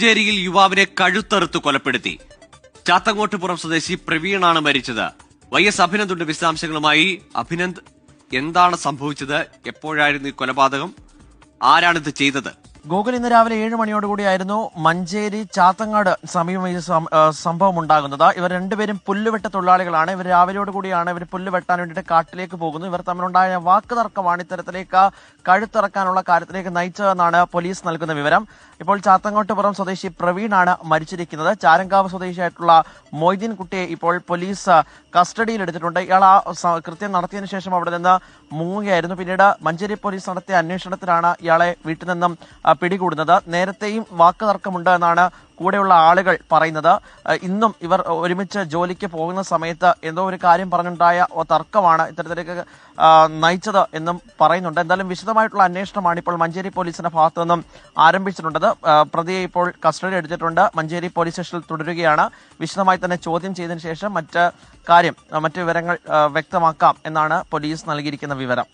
മഞ്ചേരിയിൽ യുവാവിനെ കഴുത്തറുത്ത് കൊലപ്പെടുത്തി. ചാത്തങ്ങോട്ടുപുറം സ്വദേശി പ്രവീണാണ് മരിച്ചത്. വൈ എസ് അഭിനന്ദുണ്ട് വിശദാംശങ്ങളുമായി. അഭിനന്ദ് എന്താണ് സംഭവിച്ചത്? എപ്പോഴായിരുന്നു ഈ കൊലപാതകം? ആരാണിത് ചെയ്തത്? ഗൂഗിൾ ഇന്ന് രാവിലെ ഏഴ് മണിയോടുകൂടിയായിരുന്നു മഞ്ചേരി ചാത്തങ്ങാട് സമീപം ഈ സംഭവം ഉണ്ടാകുന്നത്. ഇവർ രണ്ടുപേരും പുല്ലുവെട്ട തൊഴിലാളികളാണ്. ഇവർ രാവിലെയോടുകൂടിയാണ് ഇവർ പുല്ല് വെട്ടാൻ വേണ്ടിയിട്ട് കാട്ടിലേക്ക് പോകുന്നു ഇവർ തമ്മിലുണ്ടായ വാക്ക് തർക്കമാണ് ഇത്തരത്തിലേക്ക് കഴുത്തിറക്കാനുള്ള കാര്യത്തിലേക്ക് നയിച്ചതെന്നാണ് പോലീസ് നൽകുന്ന വിവരം. ഇപ്പോൾ ചാത്തങ്ങോട്ടുപുറം സ്വദേശി പ്രവീണാണ് മരിച്ചിരിക്കുന്നത്. ചാരങ്കാവ് സ്വദേശിയായിട്ടുള്ള മൊയ്തീൻ കുട്ടിയെ ഇപ്പോൾ പോലീസ് കസ്റ്റഡിയിൽ എടുത്തിട്ടുണ്ട്. ഇയാൾ ആ കൃത്യം നടത്തിയതിനു ശേഷം അവിടെ നിന്ന് മുങ്ങുകയായിരുന്നു. പിന്നീട് മഞ്ചേരി പോലീസ് നടത്തിയ അന്വേഷണത്തിലാണ് ഇയാളെ വീട്ടിൽ നിന്നും പിടികൂടുന്നത്. നേരത്തെയും വാക്ക് തർക്കമുണ്ട് എന്നാണ് കൂടെയുള്ള ആളുകൾ പറയുന്നത് ഇന്നും ഇവർ ഒരുമിച്ച് ജോലിക്ക് പോകുന്ന സമയത്ത് എന്തോ ഒരു കാര്യം പറഞ്ഞുണ്ടായ തർക്കമാണ് ഇത്തരത്തിലേക്ക് നയിച്ചത് എന്നും പറയുന്നുണ്ട്. എന്തായാലും വിശദമായിട്ടുള്ള അന്വേഷണമാണ് ഇപ്പോൾ മഞ്ചേരി പോലീസിന്റെ ഭാഗത്തു നിന്നും ആരംഭിച്ചിട്ടുണ്ടത് പ്രതിയെ ഇപ്പോൾ കസ്റ്റഡി എടുത്തിട്ടുണ്ട്. മഞ്ചേരി പോലീസ് സ്റ്റേഷനിൽ തുടരുകയാണ്. വിശദമായി തന്നെ ചോദ്യം ചെയ്തതിനു ശേഷം മറ്റ് കാര്യം മറ്റ് വിവരങ്ങൾ വ്യക്തമാക്കാം എന്നാണ് പോലീസ് നൽകിയിരിക്കുന്ന വിവരം.